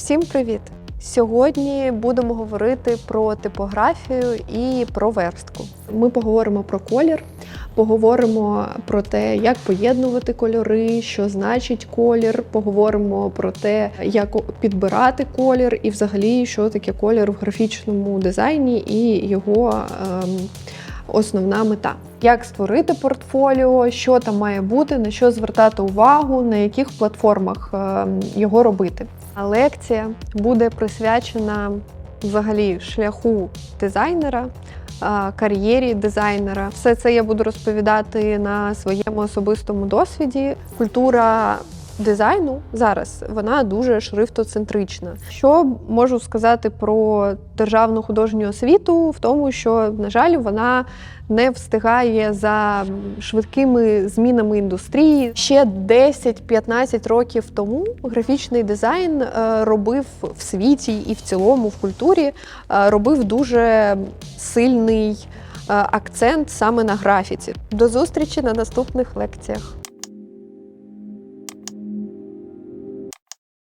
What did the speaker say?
Всім привіт! Сьогодні будемо говорити про типографію і про верстку. Ми поговоримо про колір, поговоримо про те, як поєднувати кольори, що значить колір. Поговоримо про те, як підбирати колір, і взагалі, що таке колір в графічному дизайні і його ем, основна мета. Як створити портфоліо, що там має бути, на що звертати увагу, на яких платформах ем, його робити. А лекція буде присвячена взагалі шляху дизайнера, кар'єрі дизайнера. Все це я буду розповідати на своєму особистому досвіді. Культура дизайну зараз вона дуже шрифтоцентрична. Що можу сказати про державну художню освіту, в тому, що, на жаль, вона не встигає за швидкими змінами індустрії. Ще 10-15 років тому графічний дизайн е, робив в світі і в цілому в культурі е, робив дуже сильний е, акцент саме на графіці. До зустрічі на наступних лекціях.